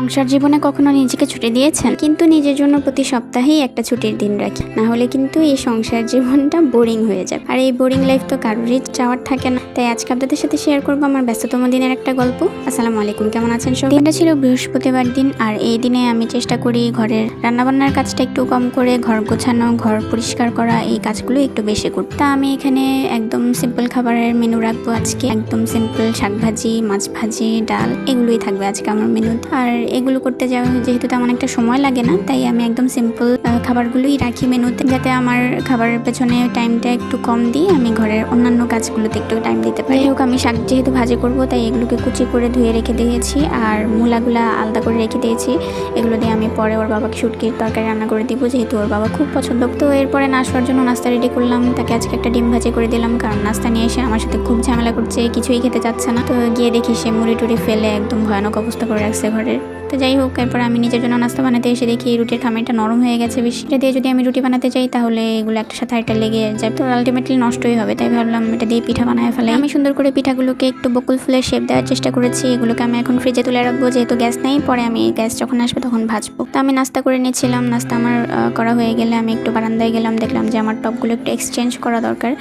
সংসার জীবনে কখনো নিজেকে ছুটি দিয়েছেন, কিন্তু নিজের জন্য প্রতি সপ্তাহেই একটা ছুটির দিন রাখি না হলে কিন্তু এই সংসার জীবনটা বোরিং হয়ে যাবে। আর এই বোরিং লাইফ তো কারোরই চাওয়ার থাকে না। তাই আজকে আপনাদের সাথে শেয়ার করব আমার ব্যস্ততম দিনের একটা গল্প। আসসালামু আলাইকুম, কেমন আছেন সব দিনটা ছিল বৃহস্পতিবার দিন, আর এই দিনে আমি চেষ্টা করি ঘরের রান্নাবান্নার কাজটা একটু কম করে, ঘর গোছানো, ঘর পরিষ্কার করা, এই কাজগুলো একটু বেশি করতে। তা আমি এখানে একদম সিম্পল খাবারের মেনু রাখব আজকে। একদম সিম্পল শাক ভাজি মাছ ভাজি, ডাল, এগুলোই থাকবে আজকে আমার মেনু আর এগুলো করতে যাওয়া যেহেতু তেমন একটা সময় লাগে না তাই আমি একদম সিম্পল খাবারগুলোই রাখি মেনুতে যাতে আমার খাবারের পেছনে টাইমটা একটু কম দিই। আমি ঘরের অন্যান্য কাজগুলোতে একটু টাইম দিতে পারি। হোক আমি শাক যেহেতু ভাজি করব, তাই এগুলোকে কুচি করে ধুয়ে রেখে দিয়েছি আর মূলাগুলা আলাদা করে রেখে দিয়েছি। এগুলো দিয়ে আমি পরে ওর বাবাকে শুটকির তরকারি রান্না করে দিব, যেহেতু ওর বাবা খুব পছন্দ। তো এরপরে নাস্তার জন্য নাস্তা রেডি করলাম। তাকে আজকে একটা ডিম ভাজি করে দিলাম, কারণ নাস্তা নিয়ে এসে আমার সাথে খুব ঝামেলা করছে, কিছুই খেতে চাচ্ছে না। তো গিয়ে দেখি সে মুড়ি টুড়ি ফেলে একদম ভয়ানক অবস্থা করে রাখছে ঘরের। তো যাই হোক এরপর আমি নিজের জন্য নাস্তা বানাতে এসে দেখি রুটির খামিরটা নরম হয়ে গেছে। বেশি এটা দিয়ে যদি আমি রুটি বানাতে চাই, তাহলে এগুলো একটা সাথে একটা লেগে যায়। তো আলটিমেটলি নষ্টই হবে, তাই ভাবলাম এটা দিয়ে পিঠা বানায় ফেলে আমি সুন্দর করে পিঠাগুলোকে একটু বকুল ফুলের শেপ দেওয়ার চেষ্টা করেছি। এগুলোকে আমি এখন ফ্রিজে তুলে রাখব, যেহেতু গ্যাস নেই, পরে আমি গ্যাস যখন আসবে তখন ভাজবো। তো আমি নাস্তা করে নিয়েছিলাম, নাস্তা আমার করা হয়ে গেলে আমি একটু বারান্দায় গেলাম, দেখলাম যে আমার টপগুলো একটু এক্সচেঞ্জ করা দরকার।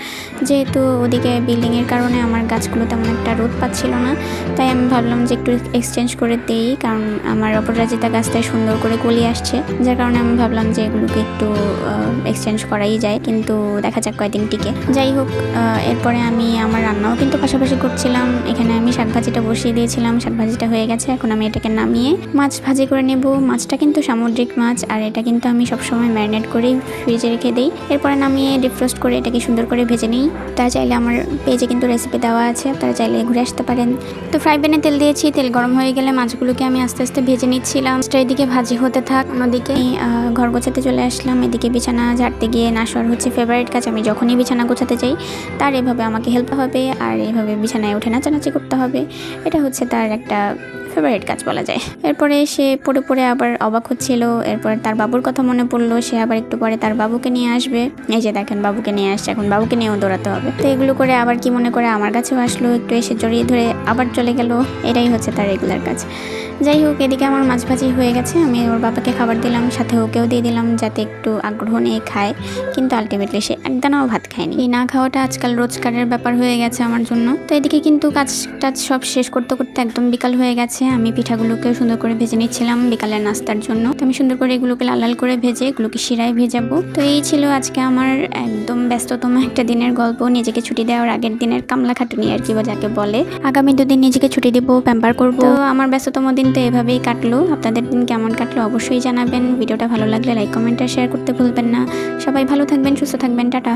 যেহেতু ওদিকে বিল্ডিংয়ের কারণে আমার গাছগুলো তেমন একটা রোদ পাচ্ছিল না, তাই আমি ভাবলাম যে একটু এক্সচেঞ্জ করে দেই, কারণ আমার অপরাজিতা গাছটায় সুন্দর করে কলি আসছে। যার কারণে আমি ভাবলাম যে এগুলোকে একটু এক্সচেঞ্জ করাই যায়, কিন্তু দেখা যাক কয়দিন টিকে। যাই হোক এরপরে আমি আমার রান্নাও কিন্তু পাশাপাশি করছিলাম। এখানে আমি শাক ভাজিটা বসিয়ে দিয়েছিলাম, শাক ভাজিটা হয়ে গেছে, এখন আমি এটাকে নামিয়ে মাছ ভাজি করে নেব। মাছটা কিন্তু সামুদ্রিক মাছ, আর এটা কিন্তু আমি সবসময় ম্যারিনেট করেই ফ্রিজে রেখে দিই। এরপরে নামিয়ে ডিফ্রোস্ট করে এটাকে সুন্দর করে ভেজে নিই। তারা চাইলে আমার পেজে কিন্তু রেসিপি দেওয়া আছে, তারা চাইলে ঘুরে আসতে পারেন। তো ফ্রাই প্যানে তেল দিয়েছি, তেল গরম হয়ে গেলে মাছগুলোকে আমি আস্তে আস্তে ভেজে নিচ্ছিলাম। এদিকে ভাজি হতে থাক, অন্যদিকে ঘর গোছাতে চলে আসলাম, এদিকে বিছানা ঝাড়তে গিয়ে নাসর হচ্ছে ফেভারিট কাজ, আমি যখনই বিছানা গোছাতে যাই, তার এভাবে আমাকে হেল্প হবে আর এভাবে বিছানায় উঠে নাচানাচি করতে হবে। এটা হচ্ছে তার একটা ফেভারিট কাজ বলা যায়। এরপরে সে পড়ে পড়ে আবার অবাক হচ্ছিল, এরপর তার বাবুর কথা মনে পড়ল, সে আবার একটু পরে তার বাবুকে নিয়ে আসবে। এই যে দেখেন, বাবুকে নিয়ে আসছে, এখন বাবুকে নিয়েও দৌড়াতে হবে। তো এগুলো করে আবার কি মনে করে আমার কাছেও আসলো, একটু এসে জড়িয়ে ধরে আবার চলে গেল। এটাই হচ্ছে তার রেগুলার কাজ। যাই হোক, এদিকে আমার মাছ ভাজি হয়ে গেছে। আমি ওর বাবাকে খাবার দিলাম, সাথে ওকেও দিয়ে দিলাম যাতে একটু আগ্রহ নিয়ে খায়। কিন্তু আলটিমেটলি সে একদানাও ভাত খায়নি। এই না খাওয়াটা আজকাল রোজকারের ব্যাপার হয়ে গেছে আমার জন্য। তো এদিকে কিন্তু কাজ টাজ সব শেষ করতে করতে একদম বিকাল হয়ে গেছে। আমি পিঠাগুলোকে সুন্দর করে ভেজে নিচ্ছিলাম বিকালের নাস্তার জন্য। তো আমি সুন্দর করে এগুলোকে লাল লাল করে ভেজে এগুলোকে শিরায় ভেজাবো। তো এই ছিল আজকে আমার একদম ব্যস্ততম একটা দিনের গল্প। নিজেকে ছুটি দেওয়ার আগের দিনের কামলা খাটুনি আর কি যাকে বলে। আগামী দুদিন নিজেকে ছুটি দিব প্যাম্পার করব। আমার ব্যস্ততম দিন তো এভাবেই কাটলো। আপনাদের দিন কেমন কাটলো অবশ্যই জানাবেন। ভিডিওটা ভালো লাগলে লাইক কমেন্ট আর শেয়ার করতে ভুলবেন না। সবাই ভালো থাকবেন, সুস্থ থাকবেন, টাটা।